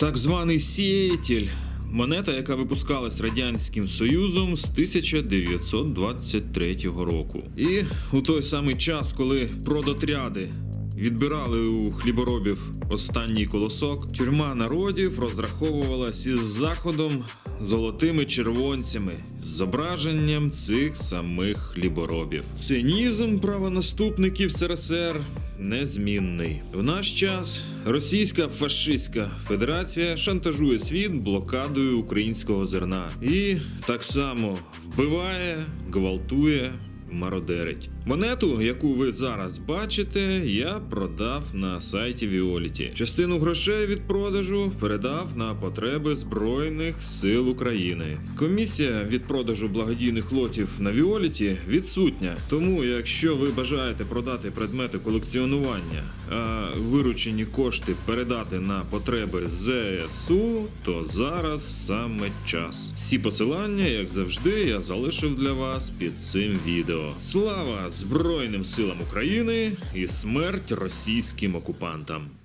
Так званий сіятель. Монета, яка випускалась Радянським Союзом з 1923 року. І у той самий час, коли продотряди відбирали у хліборобів останній колосок, тюрма народів розраховувалась із заходом золотими червонцями з зображенням цих самих хліборобів. Цинізм правонаступників СРСР незмінний. В наш час Російська фашистська федерація шантажує світ блокадою українського зерна і так само вбиває, гвалтує. Мародерить. Монету, яку ви зараз бачите, я продав на сайті Віоліті. Частину грошей від продажу передав на потреби Збройних сил України. Комісія від продажу благодійних лотів на Віоліті відсутня. Тому, якщо ви бажаєте продати предмети колекціонування, а виручені кошти передати на потреби ЗСУ, то зараз саме час. Всі посилання, як завжди, я залишив для вас під цим відео. Слава Збройним силам України і смерть російським окупантам!